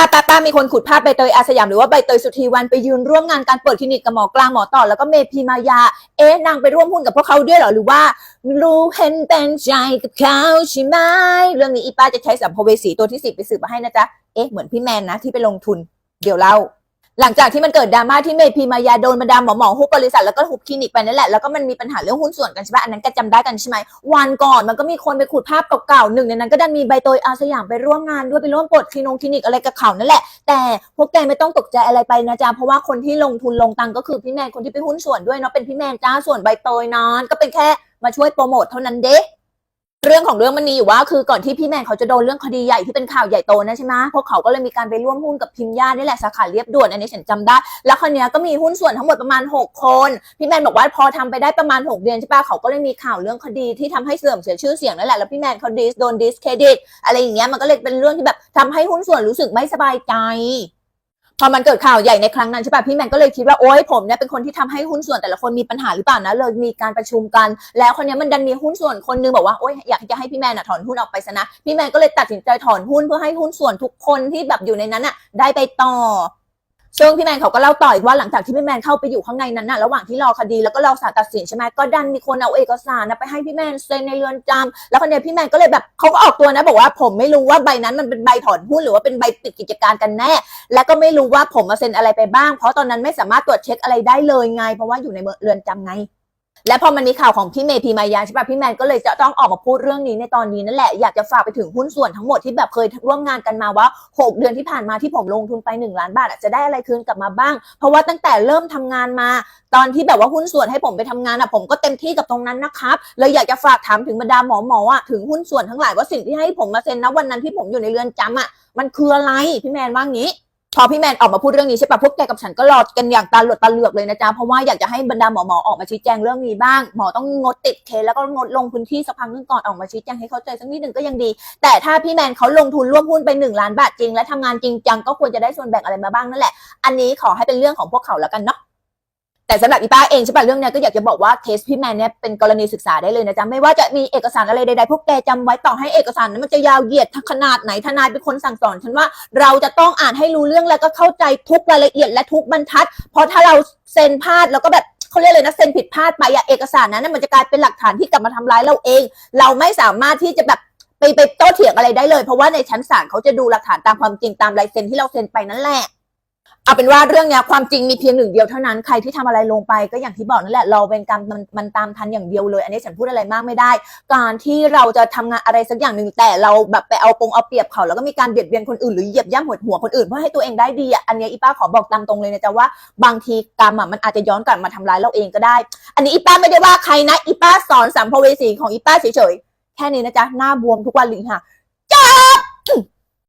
ป้าป้าป้ามีคนขุดภาพใบเตยอาสยามหรือว่าใบเตยสุธีวันไปยืนร่วมงานการเปิดคลินิกกับหมอกลางหมอต่อแล้วก็เมพีมายา เอ๊ะนางไปร่วมหุ้นกับพวกเขาด้วยเหรอหรือว่า รู้เห็นเป็นใจกับเขาใช่ไหมเรื่องนี้อีป้าจะใช้สัมภเวสีตัวที่สิบไปสืบมาให้นะจ๊ะเอ๊ะเหมือนพี่แมนนะที่ไปลงทุนเดี๋ยวเล่า หลังจากที่มันเกิดดราม่าที่เมพีมายาโดนบรรดาหมอหมอฮุบบริษัทแล้วก็ฮุบคลินิกไปนั่นแหละแล้วก็มันมีปัญหาเรื่องหุ้นส่วนกันใช่ปะอันนั้นก็จำได้กันใช่ไหมวันก่อนมันก็มีคนไปขุดภาพเก่าๆหนึ่งในนั้นก็ดันมีใบเตยอาสยามไปร่วมงานด้วยไปร่วมเปิดคลินงคลินิกอะไรกับเขานั่นแหละ แต่พวกแกไม่ต้องตกใจอะไรไปนะจ๊ะเพราะว่าคนที่ลงทุนลงตังค์ก็คือพี่แมนคนที่ไปหุ้นส่วนด้วยเนาะเป็นพี่แมนจ้าส่วนใบเตยนั้นก็เป็นแค่มาช่วยโปรโมทเท่านั้นเด้ เรื่องของเรื่องมันมีอยู่ว่าคือก่อนที่พี่แมนเขาจะโดนเรื่องคดีใหญ่ที่เป็นข่าวใหญ่โตนะใช่ไหมพวกเขาก็เลยมีการไปร่วมหุ้นกับพิมพ์ญาตินี่แหละสาขาเรียบด่วนอันนี้ฉันจำได้ แล้วคนนี้ยก็มีหุ้นส่วนทั้งหมดประมาณ 6 คน พี่แมนบอกว่าพอทำไปได้ประมาณ 6 เดือนใช่ปะเขาก็เลยมีข่าวเรื่องคดีที่ทำให้เสื่อมเสียชื่อเสียงนั่นแหละแล้วพี่แมนเขาดิสโดนดิสเครดิตอะไรอย่างเงี้ยมันก็เลยเป็นเรื่องที่แบบทำให้หุ้นส่วนรู้สึกไม่สบายใจ พอมันเกิดข่าวใหญ่ในครั้งนั้นใช่ป่ะพี่แมนก็เลยคิดว่าโอ๊ยผมเนี่ยเป็นคนที่ทำให้หุ้นส่วนแต่ละคนมีปัญหาหรือเปล่านะเลยมีการประชุมกัน แล้วคนนี้มันดันมีหุ้นส่วนคนนึงบอกว่าโอ๊ยอยากจะให้พี่แมนอะถอนหุ้นออกไปซะนะพี่แมนก็เลยตัดสินใจถอนหุ้นเพื่อให้หุ้นส่วนทุกคนที่แบบอยู่ในนั้นอะได้ไปต่อ ซึ่งพี่แมนเขาก็เล่าต่ออีกว่าหลังจากที่พี่แมนเข้าไปอยู่ข้างในนั้นนะระหว่างที่รอคดีแล้วก็รอศาลตัดสินใช่ไหมก็ดันมีคนเอาเอกสารนะไปให้พี่แมนเซ็นในเรือนจำแล้วคนเนี้ยพี่แมนก็เลยแบบเขาก็ออกตัวนะบอกว่าผมไม่รู้ว่าใบนั้นมันเป็นใบถอนหุ้นหรือว่าเป็นใบปิดกิจการกันแน่ และก็ไม่รู้ว่าผมมาเซ็นอะไรไปบ้าง เพราะตอนนั้นไม่สามารถตรวจเช็คอะไรได้เลยไง เพราะว่าอยู่ในเรือนจำไง และพอมันมีข่าวของพี่เมย์พีมายาใช่ป่ะพี่แมนก็เลยจะต้องออกมาพูดเรื่องนี้ในตอนนี้นั่นแหละอยากจะฝากไปถึงหุ้นส่วนทั้งหมดที่แบบเคยร่วมงานกันมาว่า 6 เดือนที่ผ่านมาที่ผมลงทุนไป 1 ล้านบาทจะได้อะไรคืนกลับมาบ้าง เพราะว่าตั้งแต่เริ่มทำงานมา ตอนที่แบบว่าหุ้นส่วนให้ผมไปทำงานอะผมก็เต็มที่กับตรงนั้นนะครับเลยอยากจะฝากถามถึงบรรดาหมอหมออะถึงหุ้นส่วนทั้งหลายว่าสิ่งที่ให้ผมมาเซ็นนะวันนั้นที่ผมอยู่ในเรือนจำอะมันคืออะไรพี่แมนว่างี้ พอพี่แมนออกมาพูดเรื่องนี้ใช่ปะพวกแกกับฉันก็รอกันอย่างตาหลดตาเหลือกเลยนะจ๊ะเพราะว่าอยากจะให้บรรดาหมอหมอออกมาชี้แจงเรื่องนี้บ้างหมอต้องงดติดเคสแล้วก็งดลงพื้นที่สักพักนึงก่อนออกมาชี้แจงให้เข้าใจสักนิดหนึ่งก็ยังดี แต่ถ้าพี่แมนเขาลงทุนร่วมหุ้นไปหนึ่งล้านบาทจริงและทำงานจริงจังก็ควรจะได้ส่วนแบ่งอะไรมาบ้างนั่นแหละ อันนี้ขอให้เป็นเรื่องของพวกเขาแล้วกันเนาะ แต่สำหรับอีป้าเองใช่ป่ะเรื่องเนี้ยก็อยากจะบอกว่าเคสพี่แมนเนี่ยเป็นกรณีศึกษาได้เลยนะจ๊ะไม่ว่าจะมีเอกสารอะไรใดๆพวกแกจำไว้ต่อให้เอกสารนั้นมันจะยาวเหยียดขนาดไหนทนายเป็นคนสั่งสอนฉันว่าเราจะต้องอ่านให้รู้เรื่องแล้วก็เข้าใจทุกรายละเอียดและทุกบรรทัด เพราะถ้าเราเซ็นพลาดแล้วก็แบบเขาเรียกเลยนะเซ็นผิดพลาดไปอะเอกสารนั้นนะมันจะกลายเป็นหลักฐานที่กลับมาทำร้ายเราเอง เราไม่สามารถที่จะแบบไปไปโต้เถียงอะไรได้เลย เพราะว่าในชั้นศาลเขาจะดูหลักฐานตามความจริงตามลายเซ็นที่เราเซ็นไปนั่นแหละ เอาเป็นว่าเรื่องเนี้ยความจริงมีเพียงหนึ่งเดียวเท่านั้นใครที่ทำอะไรลงไปก็อย่างที่บอกนั่นแหละเราเป็นกรรมมันมันตามทันอย่างเดียวเลย อันนี้ฉันพูดอะไรมากไม่ได้ การที่เราจะทำงานอะไรสักอย่างหนึ่งแต่เราแบบไปเอาปงเอาเปรียบเขาแล้วก็มีการเบียดเบียนคนอื่นหรือเหยียบย่ำหัวหัวคนอื่นเพื่อให้ตัวเองได้ดีอะอันนี้อีป้าขอบอกตามตรงเลยนะจ๊ะว่าบางทีกรรมอะมันอาจจะย้อนกลับมาทำร้ายเราเองก็ได้ อันนี้อีป้าไม่ได้ว่าใครนะอีป้าสอนสัมภเวสีของอีป้าเฉยๆแค่นี้นะจ๊ะหน้าบวมทุกวันเลยค่ะ